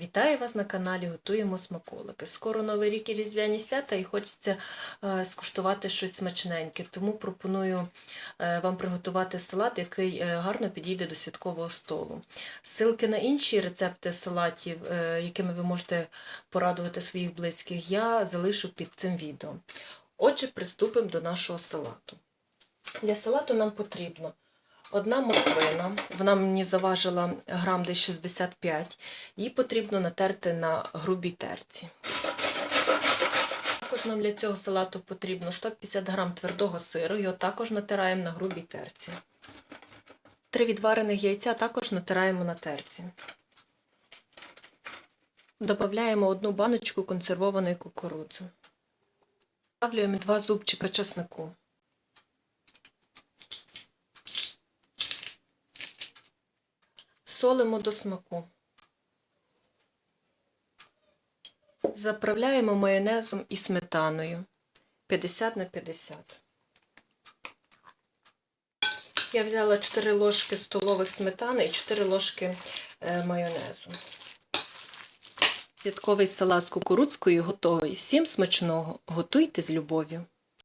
Вітаю вас на каналі Готуємо смаколики. Скоро Новий рік і Різдвяні свята і хочеться е, скуштувати щось смачненьке. Тому пропоную е, вам приготувати салат, який е, гарно підійде до святкового столу. Ссылки на інші рецепти салатів, якими ви можете порадувати своїх близьких, я залишу під цим відео. Отже, приступимо до нашого салату. Для салату нам потрібно Одна морквина, вона мені заважила грам десь 65, її потрібно натерти на грубій терці. Також нам для цього салату потрібно 150 грам твердого сиру, його також натираємо на грубій терці. Три відварених яйця також натираємо на терці. Додаємо одну баночку консервованої кукурудзи. Ставлюємо два зубчика чеснику. Солимо до смаку. Заправляємо майонезом і сметаною 50 на 50. Я взяла 4 ложки столових сметани і 4 ложки е, майонезу. Святковий салат з кукурудзкою готовий. Всім смачного! Готуйте з любов'ю!